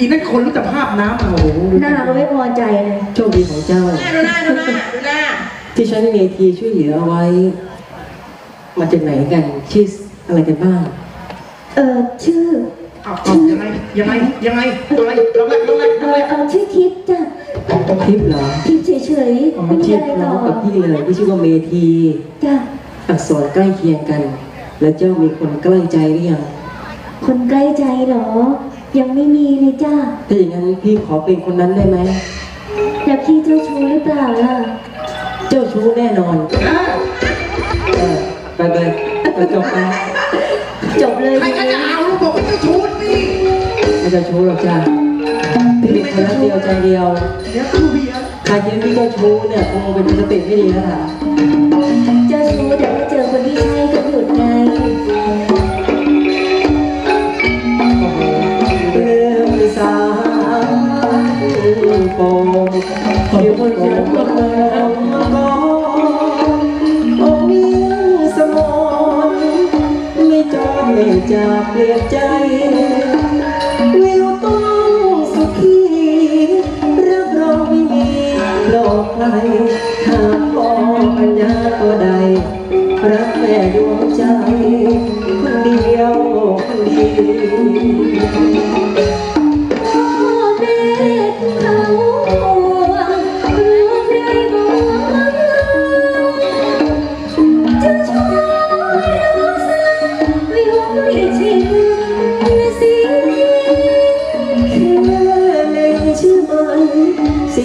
อีนั่นคนรู้แต่ภาพน้ำมาโอ้โหหน้าก็ไม่พอใจเลยโชคดีของเจ้า ดูหน้าดูหน้าดูหน้าที่ฉันเมทีช่วยเหลือเอาไว้ มาจากไหนกันชื่ออะไรกันบ้าง เออชื่อเอาเอายังไงยังไงยังไงตัวอะไรลองแรกลองแรกลเอองแรอกเออชื่อทิพย์จ้ะทิพย์เหรอทิพย์เฉยๆไม่มีชื่ออะไรพหรร้ออมกับกพี่เลยที่ชื่อว่าเมที จ้ะอักษรใกล้เคียงกัน แล้วเจ้ามีคนใกล้ใจหรือยังคนใกล้ใจเหรอ ยังไม่มีเลยจ้ะถ้าอย่างนั้นพี่ขอเป็นคนนั้นได้ไหม แล้วพี่เจ้าชู้หรือเปล่าล่ะ เจ้าชู้แน่นอนอะเออไปเลยไปจบไปจบเลยใครก็จะเอาลูกบอกว่าจะชูดนี่ไม่เจ้าชู้หรอกจ้าพี่เป็นคนรักเดียวใจเดียวเดี๋ยวครูเบียร์ใครคิดว่าพี่เจ้าชู้เนี่ยคงเป็นสติไม่ดีแล้วล่ะ เจ้าชู้แต่ไม่เจอคนที่ใช่ ม่จะเปลี่ยนใจวิวต้องสุขีรับรองไม่มีโลกใครหากพอปัญญาตัวใด รักแม่ดวงใจ คนเดียวคนดี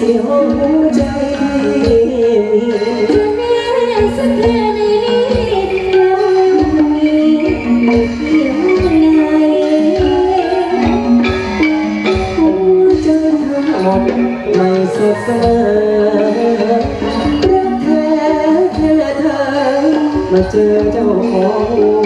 พียงไหนหัวใจทั้งหมดไม่สดเสรักแท้แค่เธอมาเจอเจ้าของ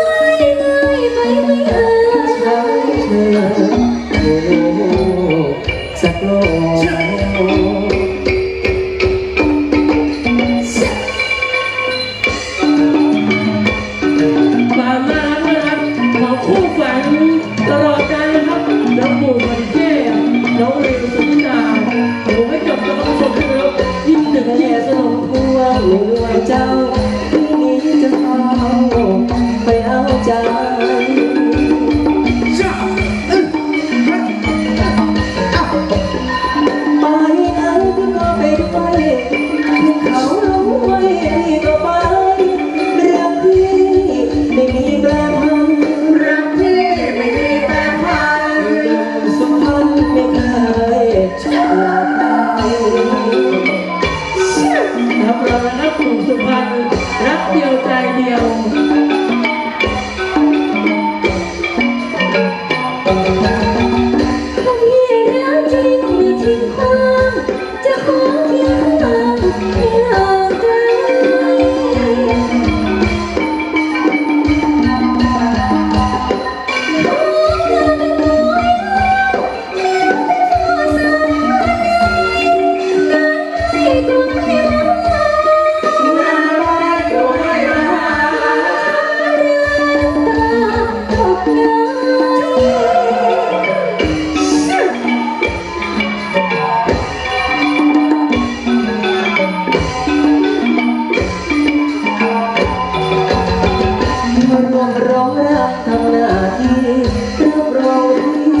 องปู่มันเท่น้องเรวสุนิตาผมให้จบกับน้องชมพู่แล้วยิ่งหนึ่งแม่เนี่ยสนมพวงไม่ว่าเจ้าที่นี้จะเอาไปเอาใจจ้ ร้องรักทำหน้าที่รับรอง